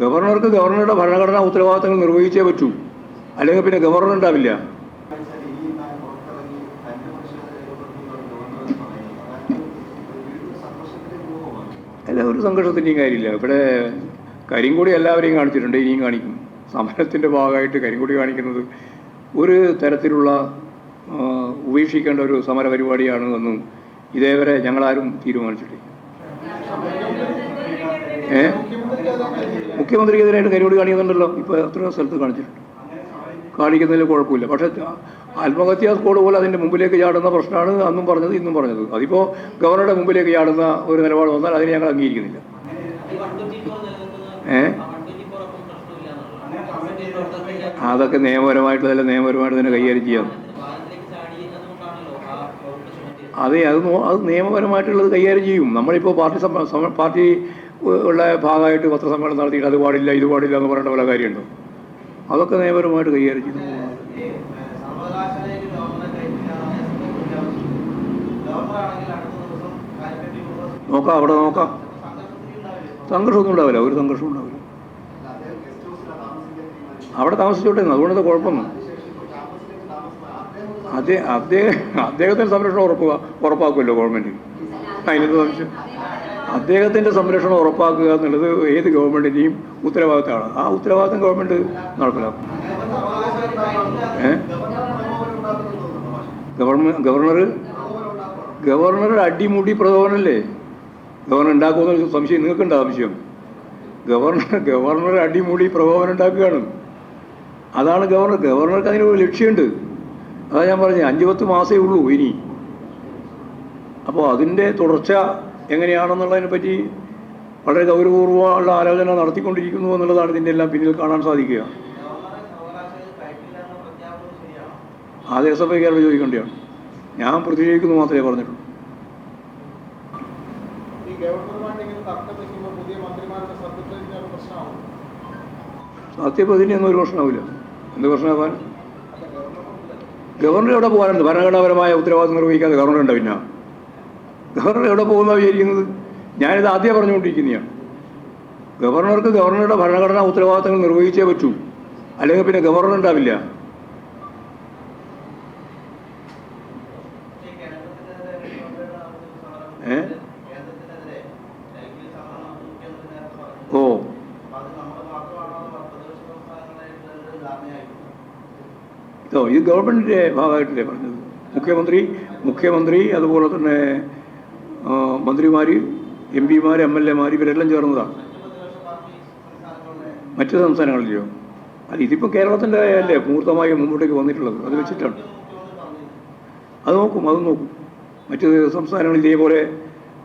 ഗവർണർക്ക് ഗവർണറുടെ ഭരണഘടനാ ഉത്തരവാദിത്തങ്ങൾ നിർവഹിച്ചേ പറ്റൂ. അല്ലെങ്കിൽ പിന്നെ ഗവർണർ ഉണ്ടാവില്ല. അല്ല ഒരു സംഘർഷത്തിന്റെയും കാര്യമില്ല. ഇവിടെ കരിങ്കൊടി എല്ലാവരെയും കാണിച്ചിട്ടുണ്ട് ഇനിയും കാണിക്കും. സമരത്തിന്റെ ഭാഗമായിട്ട് കരിങ്കൊടി കാണിക്കുന്നത് ഒരു തരത്തിലുള്ള ഉപേക്ഷിക്കേണ്ട ഒരു സമര പരിപാടിയാണ് എന്നും ഇതേവരെ ഞങ്ങളാരും തീരുമാനിച്ചിട്ടില്ല. ഏ? മുഖ്യമന്ത്രിക്കെതിരായിട്ട് കരിയോട് കാണിക്കുന്നുണ്ടല്ലോ. ഇപ്പോൾ എത്രയോ സ്ഥലത്ത് കാണിച്ചിട്ടുണ്ട്. കാണിക്കുന്നതിൽ കുഴപ്പമില്ല. പക്ഷേ ആത്മഹത്യാ സ്കോഡ് പോലെ അതിന്റെ മുമ്പിലേക്ക് ചാടുന്ന പ്രശ്നമാണ് അന്നും പറഞ്ഞത് ഇന്നും പറഞ്ഞത്. അതിപ്പോൾ ഗവർണറുടെ മുമ്പിലേക്ക് ചാടുന്ന ഒരു നിലപാട് വന്നാൽ അതിനെ ഞങ്ങൾ അംഗീകരിക്കുന്നില്ല. ഏ? അതൊക്കെ നിയമപരമായിട്ട് തന്നെ നിയമപരമായിട്ട് തന്നെ കൈകാര്യം ചെയ്യാം. അതെ അത് അത് നിയമപരമായിട്ടുള്ളത് കൈകാര്യം ചെയ്യും. നമ്മളിപ്പോൾ പാർട്ടി പാർട്ടി ഉള്ള ഭാഗമായിട്ട് പത്രസമ്മേളനം നടത്തിയിട്ട് അത് പാടില്ല ഇത് പാടില്ല എന്ന് പറയേണ്ട പല കാര്യമുണ്ടോ? അതൊക്കെ നിയമപരമായിട്ട് കൈകാര്യം ചെയ്യും. നോക്കാം അവിടെ നോക്കാം. സംഘർഷമൊന്നും ഉണ്ടാവില്ല ഒരു സംഘർഷം ഉണ്ടാവില്ല. അവിടെ താമസിച്ചോട്ടെ അതുകൊണ്ടത് കുഴപ്പമൊന്നും. അതേ അദ്ദേഹം അദ്ദേഹത്തിന്റെ സംരക്ഷണം ഉറപ്പുക ഉറപ്പാക്കുമല്ലോ ഗവൺമെന്റ് അതിനെന്ത് സംശയം. അദ്ദേഹത്തിന്റെ സംരക്ഷണം ഉറപ്പാക്കുക എന്നുള്ളത് ഏത് ഗവൺമെന്റിന്റെയും ഉത്തരവാദിത്തമാണ്. ആ ഉത്തരവാദിത്തം ഗവൺമെന്റ് നടപ്പിലാക്കും. ഗവർണർ ഗവർണർ അടിമുടി പ്രകോപനല്ലേ ഗവർണർ ഉണ്ടാക്കുമെന്ന് സംശയം നിങ്ങൾക്കുണ്ട് സംശയം? ഗവർണർ ഗവർണർ അടിമുടി പ്രകോപനം ഉണ്ടാക്കുകയാണ്. അതാണ് ഗവർണർ ഗവർണർക്ക് അതിനൊരു ലക്ഷ്യമുണ്ട്. അതാ ഞാൻ പറഞ്ഞു അഞ്ച് പത്ത് മാസമേ ഉള്ളൂ ഇനി. അപ്പോൾ അതിന്റെ തുടർച്ച എങ്ങനെയാണെന്നുള്ളതിനെ പറ്റി വളരെ ഗൗരവപൂർവമുള്ള ആലോചന നടത്തിക്കൊണ്ടിരിക്കുന്നു എന്നുള്ളതാണ് ഇതിന്റെ എല്ലാം പിന്നിൽ കാണാൻ സാധിക്കുക. ആദ്യ സഭയ്ക്കാരോട് ചോദിക്കേണ്ടതാണ്. ഞാൻ പ്രതികരിക്കുന്നു മാത്രമേ പറഞ്ഞിട്ടുള്ളൂ. സത്യപ്രതിജ്ഞ ഒരു പ്രശ്നമാവില്ല എന്ത് പ്രശ്നമാവാൻ ഗവർണർ എവിടെ പോകാനുണ്ട്? ഭരണഘടനാപരമായ ഉത്തരവാദിത്വം നിർവഹിക്കാതെ ഗവർണർ ഉണ്ട് പിന്നെ? ഗവർണർ എവിടെ പോകുന്ന വിചാരിക്കുന്നത്? ഞാനിത് ആദ്യം പറഞ്ഞുകൊണ്ടിരിക്കുന്നതാണ് ഗവർണർക്ക് ഗവർണറുടെ ഭരണഘടനാ ഉത്തരവാദിത്തങ്ങൾ നിർവഹിച്ചേ പറ്റൂ. അല്ലെങ്കിൽ പിന്നെ ഗവർണർ ഉണ്ടാവില്ല. ഓ. ഇതോ ഇത് ഗവൺമെന്റിന്റെ ഭാഗമായിട്ടല്ലേ പറഞ്ഞത്? മുഖ്യമന്ത്രി മുഖ്യമന്ത്രി അതുപോലെ തന്നെ മന്ത്രിമാർ എം പിമാർ എം എൽ എമാർ ഇവരെല്ലാം ചേർന്നതാണ് മറ്റു സംസ്ഥാനങ്ങളിലെയോ? അത് ഇതിപ്പോൾ കേരളത്തിന്റെ അല്ലേ മൂർത്തമായി മുമ്പോട്ടേക്ക് വന്നിട്ടുള്ളത്. അത് വെച്ചിട്ടാണ്. അത് നോക്കും അത് നോക്കും. മറ്റ് സംസ്ഥാനങ്ങളിൽ ഇതേപോലെ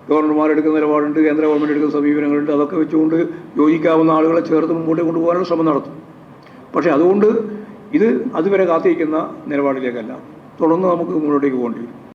ഗവർണർമാരെടുക്കുന്ന നിലപാടുണ്ട് കേന്ദ്ര ഗവൺമെന്റ് എടുക്കുന്ന സമീപനങ്ങളുണ്ട് അതൊക്കെ വെച്ചുകൊണ്ട് യോജിക്കാവുന്ന ആളുകളെ ചേർത്ത് മുമ്പോട്ട് കൊണ്ടുപോകാനുള്ള ശ്രമം നടത്തും. പക്ഷേ അതുകൊണ്ട് ഇത് അതുവരെ കാത്തിരിക്കുന്ന നിലപാടിലേക്കല്ല. തുടർന്ന് നമുക്ക് മുന്നോട്ടേക്ക് പോകേണ്ടി വരും